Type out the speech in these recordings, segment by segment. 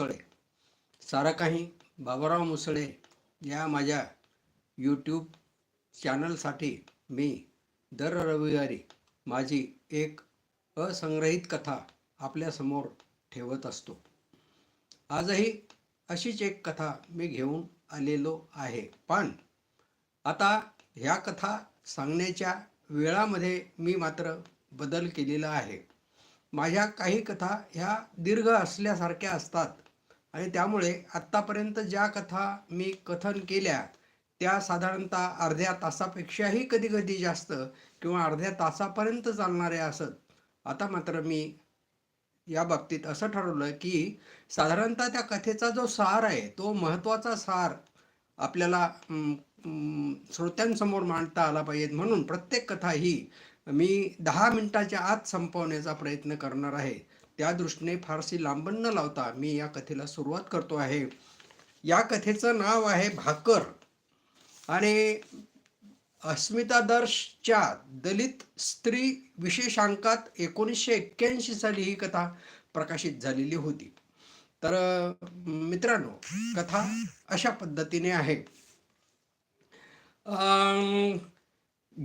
मुसळे. सारं काही बाबाराव मुसळे या माझ्या यूट्यूब चॅनलसाठी मी दर रविवारी माझी एक असंग्रहित कथा आपल्यासमोर ठेवत असतो. आजही अशीच एक कथा मी घेऊन आलेलो आहे. पण आता ह्या कथा सांगण्याच्या वेळामध्ये मी मात्र बदल केलेला आहे. माझ्या काही कथा ह्या दीर्घ असल्यासारख्या असतात. आणि त्यामुळे आत्तापर्यंत ज्या कथा मी कथन केल्या त्या साधारणतः अर्ध्या तासापेक्षाही कधी कधी जास्त किंवा अर्ध्या तासापर्यंत चालणाऱ्या असत. आता मात्र मी या बाबतीत असं ठरवलं की साधारणतः त्या कथेचा जो सार आहे तो महत्त्वाचा सार आपल्याला श्रोत्यांसमोर मांडता आला पाहिजे म्हणून प्रत्येक कथा ही मी दहा मिनिटाच्या आत संपवण्याचा प्रयत्न करणार आहे. त्या दृष्टीने फारशी लांबण न लावता मी या कथेला सुरुवात करतो आहे. या कथेचं नाव आहे भाकर. आणि अस्मितादर्शच्या दलित स्त्री विशेषांकात एकोणीसशे एक्क्याऐंशी साली ही कथा प्रकाशित झालेली होती. तर मित्रांनो कथा अशा पद्धतीने आहे.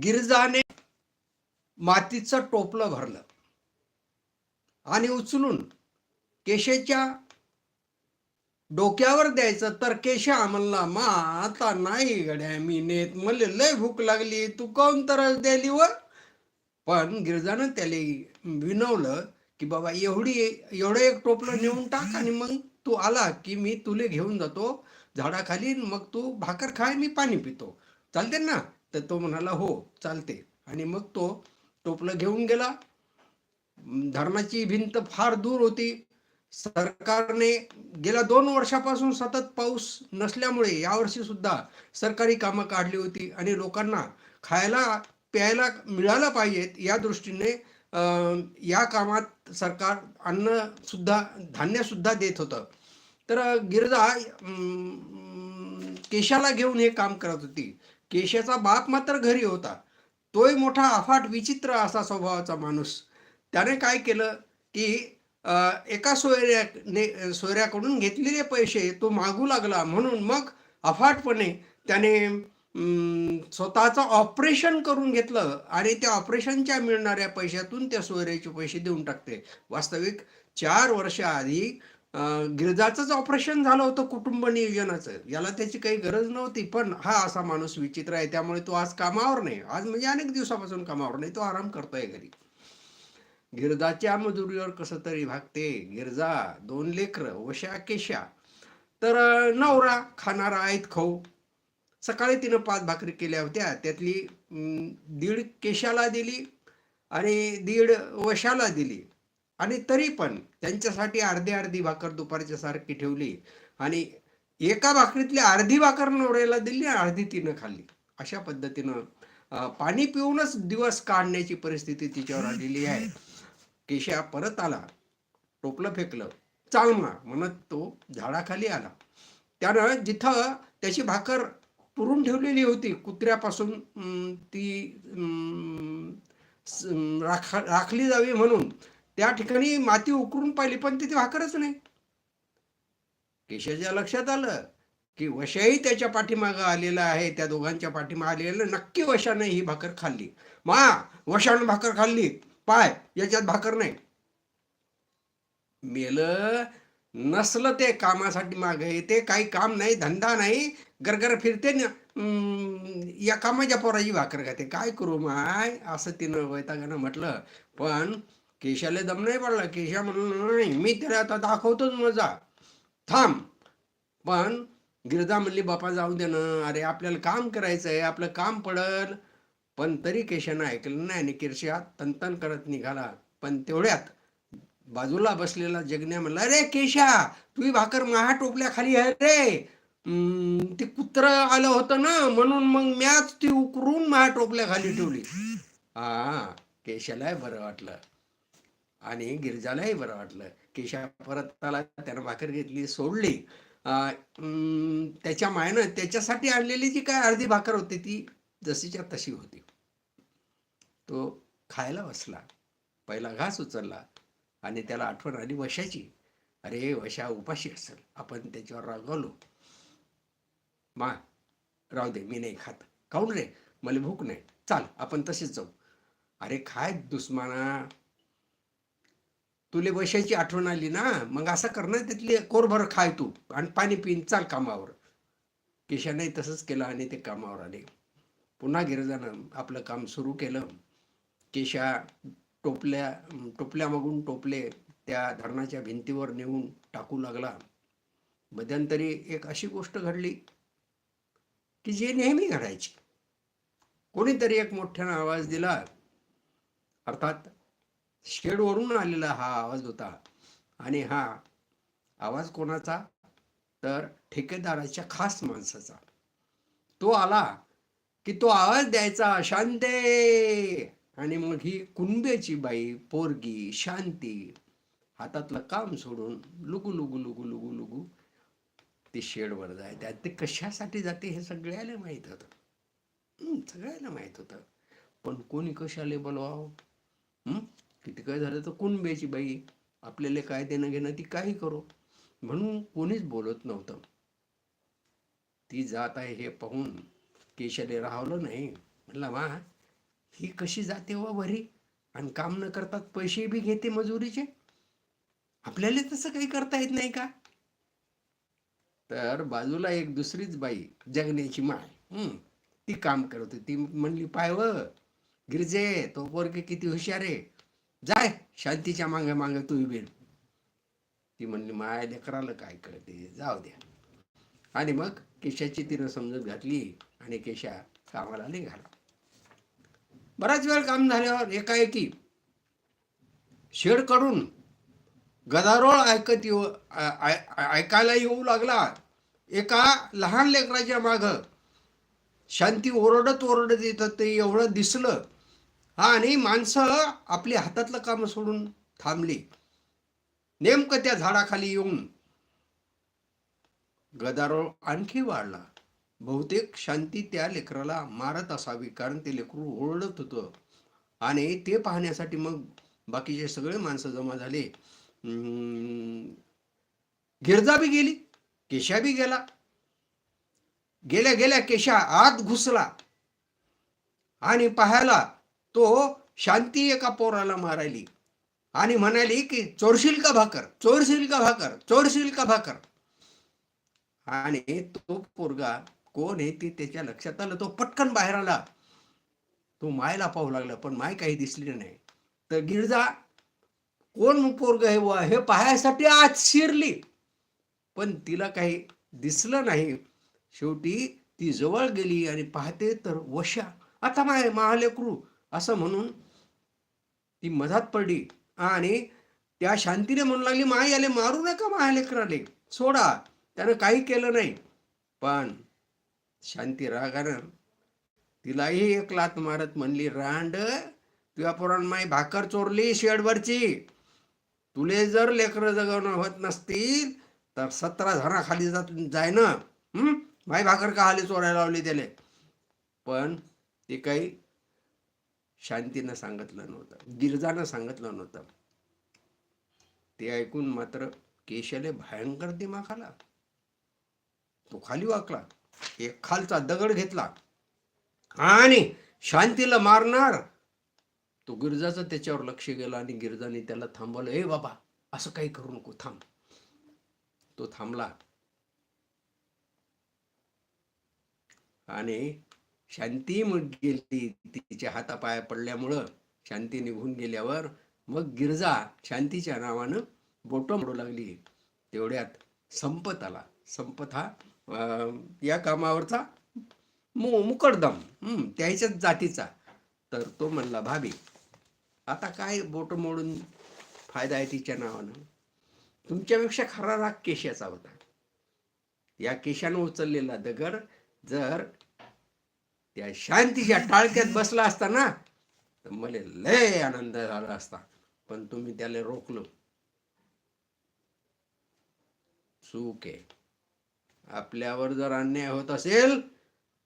गिरजाने मातीचं टोपलं भरलं. आणि उचलून केशेच्या डोक्यावर द्यायचं. तर केशा म्हणला मा आता नाही गड्या मी नेत मला लय भूक लागली तू काऊन तर द्यायली व? पण गिरजानं त्याला विनवलं की बाबा एवढी एवढं एक टोपलं नेऊन टाक आणि मग तू आला की मी तुले घेऊन जातो झाडाखाली मग तू भाकर खाय मी पाणी पितो. चालते ना? तर तो म्हणाला हो चालते. आणि मग तो टोपलं घेऊन गेला. धरणाची भिंत फार दूर होती. सरकारने गेल्या दोन वर्षापासून सतत पाऊस नसल्यामुळे यावर्षी सुद्धा सरकारी कामं काढली होती आणि लोकांना खायला प्यायला मिळालं पाहिजेत या दृष्टीने या कामात सरकार अन्न सुद्धा धान्य सुद्धा देत होतं. तर गिरजा केशाला घेऊन हे काम करत होती. केशाचा बाप मात्र घरी होता. तोही मोठा अफाट विचित्र असा स्वभावाचा माणूस. त्याने काय केलं की एका सोयऱ्याने सोयऱ्याकडून घेतलेले पैसे तो मागू लागला. म्हणून मग अफाटपणे त्याने स्वतःचं ऑपरेशन करून घेतलं आणि त्या ऑपरेशनच्या मिळणाऱ्या पैशातून त्या सोयऱ्याचे पैसे देऊन टाकते. वास्तविक चार वर्षाआधी गिरजाचंच ऑपरेशन झालं होतं कुटुंब नियोजनाचं. याला त्याची काही गरज नव्हती पण हा असा माणूस विचित्र आहे. त्यामुळे तो आज कामावर नाही. आज म्हणजे अनेक दिवसापासून कामावर नाही. तो आराम करतोय घरी. गिरजाच्या मजुरीवर कसं तरी भागते गिरजा दोन लेकरं वशा केशा तर नवरा खाणारा आहेत खाऊ. सकाळी तिनं पाच भाकरी केल्या होत्या. त्यातली दीड केशाला दिली आणि दीड वशाला दिली. आणि तरी पण त्यांच्यासाठी अर्धी अर्धी भाकर दुपारच्या सारखी ठेवली आणि एका भाकरीतली अर्धी भाकर नवऱ्याला दिली आणि अर्धी तिनं खाल्ली. अशा पद्धतीनं पाणी पिऊनच दिवस काढण्याची परिस्थिती तिच्यावर आलेली आहे. केशा परत आला. टोपलं फेकलं. चाल म्हणत तो झाडाखाली आला. त्यानं जिथं त्याची भाकर पुरून ठेवलेली होती कुत्र्यापासून ती राखा राखली जावी म्हणून त्या ठिकाणी माती उकरून पाहिली पण तिथे भाकरच नाही. केशाच्या लक्षात आलं की वशाही त्याच्या पाठीमागं आलेला आहे त्या दोघांच्या पाठीमाग आलेलं नक्की वशाने ही भाकर खाल्ली. मा वशानं भाकर खाल्ली. पाय याच्यात भाकर नाही. मेलं नसलं ते कामासाठी मागे येते काही काम नाही धंदा नाही गरगर फिरते ना या कामाच्या पोराची भाकर खाते. काय करू माय? असं तिनं वैतागानं म्हटलं. पण केशाला दम नाही पडला. केशा म्हणून नाही मी तिला आता दाखवतोच मजा. थांब. पण गिरजा म्हणली बापा जाऊ दे ना. अरे आपल्याला काम करायचं आहे आपलं काम पडल. पण तरी केशानं ऐकलं नाही आणि केशा तनतन करत निघाला. पण तेवढ्यात बाजूला बसलेला जगण्या म्हणला अरे केशा तुझी भाकर महा टोपल्या खाली आहे रे. ते कुत्र आलं होतं ना म्हणून मग म्याच ती उकरून महा टोपल्या खाली ठेवली. हा केशालाही बरं वाटलं. आणि गिरजालाही बरं वाटलं. केशा परत आला त्यानं भाकर घेतली सोडली. हम्म, त्याच्या मायनं त्याच्यासाठी आणलेली जी काय अर्धी भाकर होती ती जशीच्या तशी होती. तो खायला बसला. पहिला घास उचलला आणि त्याला आठवण आली वशाची. अरे वशा उपाशी असेल. आपण त्याच्यावर रागवलो. मा राहू दे मी नाही खात. काऊन रे मला भूक नाही. चाल आपण तसेच जाऊ. अरे खाय दुस्माना तुले वशाची आठवण आली ना? मग असं करणार तिथली कोरभर खाय तू. आणि पाणी पिन. चाल कामावर. किशानही तसंच केलं आणि ते कामावर आले. पुन्हा गिरजानं आपलं काम सुरू केलं. केशा टोपल्या टोपल्या मागून टोपले त्या धरणाच्या भिंतीवर नेऊन टाकू लागला. मध्यंतरी एक अशी गोष्ट घडली की जी नेहमी घडायची. कोणीतरी एक मोठ्यानं आवाज दिला. अर्थात शेडवरून आलेला हा आवाज होता. आणि हा आवाज कोणाचा? तर ठेकेदाराच्या खास माणसाचा. तो आला की तो आवाज द्यायचा शांते! आणि मग ही कुंब्याची बाई पोरगी शांती हातातलं काम सोडून लुगू लुगू लुगू लुगू लुगू ती शेडवर जाय ते कशासाठी जाते हे सगळ्याला माहीत होतं. सगळ्याला माहीत होतं. पण कोणी कशाले बोलवावं? किती काय झालं तर कुणब्याची बाई आपल्याला काय देणं घेणं ती काही करो. म्हणून कोणीच बोलत नव्हतं. ती जात आहे हे पाहून केशाने राहवलं नाही. म्हणला मा ही कशी जाते व भरी आणि काम न करतात पैसे बी घेते मजुरीचे? आपल्याला तसं काही करता येत नाही का? तर बाजूला एक दुसरीच बाई जगण्याची माय ती काम करत. होती ती म्हणली पाय व गिरजे तो पोरगे किती हुशार आहे. जाय शांतीच्या मागे मागे तू बिल ती म्हणली माय लेकराला काय कळते? जाऊ द्या. आणि मग केशाची तिनं समजत घातली आणि केशा कामाला निघाला. बराच वेळ काम झाल्यावर एकाएकी शेड काढून गदारोळ ऐकत येऊ ऐकायला येऊ लागला. एका लहान लेकराच्या माग शांती ओरडत ओरडत येतात ते एवढं दिसलं. हा आणि माणसं आपली हातातलं काम सोडून थांबली. नेमकं त्या झाडाखाली येऊन गदारोळ आणखी वाढला. बहुतेक शांती त्या लेकराला मारत असावी कारण ते लेकरू ओरडत होतं. आणि ते पाहण्यासाठी मग बाकीचे सगळे माणसं जमा झाले. गिरजा बी गेली केशा बी गेला. गेल्या गेल्या केशा आत घुसला. आणि पाहायला तो शांती एका पोराला मारायली. आणि म्हणाली की चोरशील का भाकर? चोरशील का भाकर? चोरशील का भाकर? आणि तो पोरगा कोण आहे ते त्याच्या लक्षात आलं. तो पटकन बाहेर आला. तो मायला पाहू लागला पण माय काही दिसली नाही. तर गिरजा कोण पोरग आहे वा हे पाहायसाठी आज शिरली. पण तिला काही दिसलं नाही. शेवटी ती जवळ गेली आणि पाहते तर वशा. आता माय महालेकरू असं म्हणून ती मधात पडली. आणि त्या शांतीने म्हणू लागली माय आले मारू नका महालेकराले. सोडा. त्यानं काही केलं नाही. पण शांती रागानं तिलाही एक लात मारत म्हणली रांड तुझ्या पोरान माई भाकर चोरली शेडवरची. तुले जर लेकरं जगवणं होत नसतील तर सतरा झाडाखाली जात जाय ना माई भाकर का हाली चोरायला लावली त्याले? पण ते काही शांतीनं सांगितलं नव्हतं. गिरजानं सांगितलं नव्हतं. ते ऐकून मात्र केशाले भयंकर दिमाग आला तो खाली वाकला. एक खालचा दगड घेतला. आणि शांतीला मारणार. तो गिरजाचं त्याच्यावर लक्ष गेलं आणि गिरजाने त्याला थांबवलं ए बाबा असं काही करू नको थांब. तो थांबला. आणि शांती मग गेली तिच्या हातापाया पडल्यामुळं शांती निघून गेल्यावर मग गिरजा शांतीच्या नावानं बोट मोडू लागली. तेवढ्यात संपत आला. संपत हा या कामावरचा मु मुकडदम त्याच्याच जातीचा. तर तो म्हणला भाभी आता काय बोट मोडून फायदा आहे तिच्या नावानं? तुमच्यापेक्षा खरा राग केशाचा होता. या केशानं उचललेला दगड जर त्या शांतीच्या टाळक्यात बसला असता ना तर मला लय आनंद झाला असता. पण तुम्ही त्याला रोखलो. चूक आहे. आपल्यावर जर अन्याय होत असेल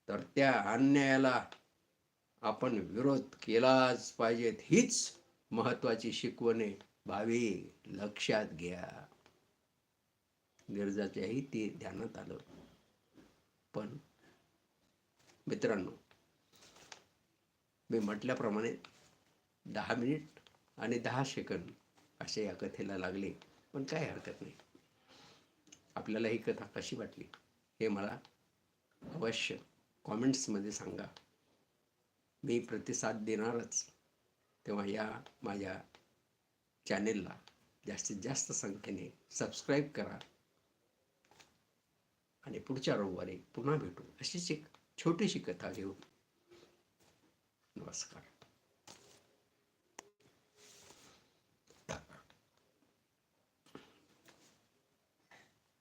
तर त्या अन्यायाला आपण विरोध केलाच पाहिजेत. हीच महत्वाची शिकवणे भावी लक्षात घ्या. गिरजाच्याही ते ध्यानात आलं. पण मित्रांनो मी म्हटल्याप्रमाणे दहा मिनिट आणि दहा सेकंद असे या कथेला लागले पण काय हरकत नाही. आपल्याला ही कथा कशी वाटली हे मला अवश्य कॉमेंट्समध्ये सांगा. मी प्रतिसाद देणारच तेव्हा या माझ्या चॅनेलला जास्तीत जास्त संख्येने सबस्क्राईब करा आणि पुढच्या रविवारी पुन्हा भेटू अशीच एक छोटीशी कथा घेऊ नमस्कार.